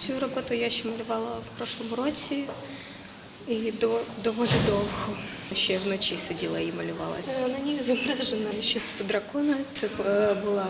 Цю роботу я ще малювала в прошлому році і до, доволі довго. Ще вночі сиділа і малювала. Е, На ній зображено щось дракона. Це е, була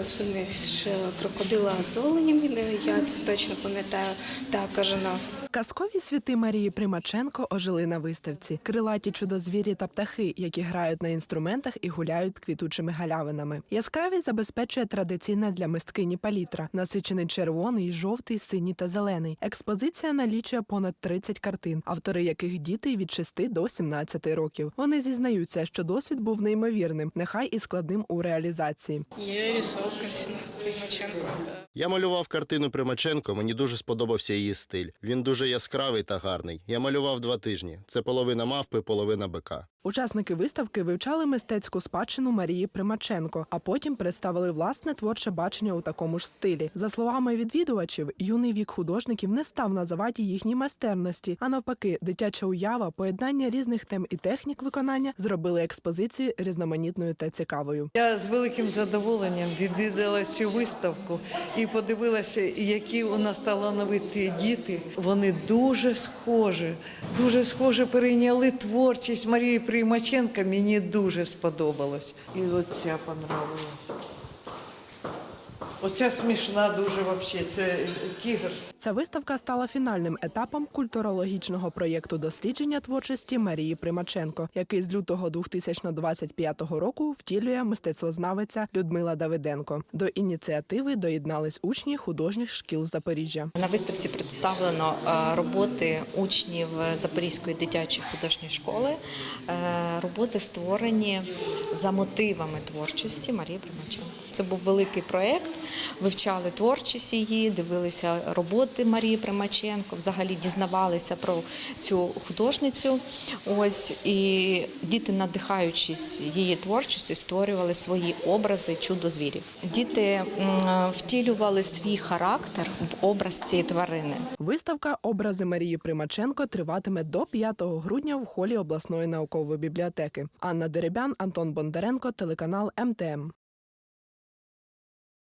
е, суміш крокодила з оленем. Е, Я це точно пам'ятаю. Та кажана. Казкові світи Марії Примаченко ожили на виставці. Крилаті чудозвірі та птахи, які грають на інструментах і гуляють квітучими галявинами. Яскравість забезпечує традиційна для мисткині палітра, насичений червоний, жовтий, синій та зелений. Експозиція налічує понад 30 картин, автори яких діти від 6 до 17 років. Вони зізнаються, що досвід був неймовірним, нехай і складним у реалізації. Я рисував картину Примаченко. Я малював картину Примаченко, мені дуже сподобався її стиль. Він дуже яскравий та гарний. Я малював два тижні. Це половина мавпи, половина бика. Учасники виставки вивчали мистецьку спадщину Марії Примаченко, а потім представили власне творче бачення у такому ж стилі. За словами відвідувачів, юний вік художників не став на заваді їхній майстерності, а навпаки, дитяча уява, поєднання різних тем і технік виконання зробили експозицію різноманітною та цікавою. Я з великим задоволенням відвідала цю виставку і подивилася, які у нас талановиті діти. Вони дуже схожі, дуже схоже перейняли творчість Марії Приймаченка. Мені дуже сподобалось. І оця понравилась. Оця смішна дуже взагалі. Це тігр. Ця виставка стала фінальним етапом культурологічного проєкту дослідження творчості Марії Примаченко, який з лютого 2025 року втілює мистецтвознавиця Людмила Давиденко. До ініціативи доєднались учні художніх шкіл Запоріжжя. На виставці представлено е, роботи учнів Запорізької дитячої художньої школи. Е, Роботи створені за мотивами творчості Марії Примаченко. Це був великий проєкт. Вивчали творчість її, дивилися роботи Марії Примаченко, взагалі дізнавалися про цю художницю. Ось і діти, надихаючись її творчістю, створювали свої образи чудо звірів. Діти втілювали свій характер в образ цієї тварини. Виставка Образи Марії Примаченко триватиме до 5 грудня в холі обласної наукової бібліотеки. Анна Деребян, Антон Бондаренко, телеканал МТМ.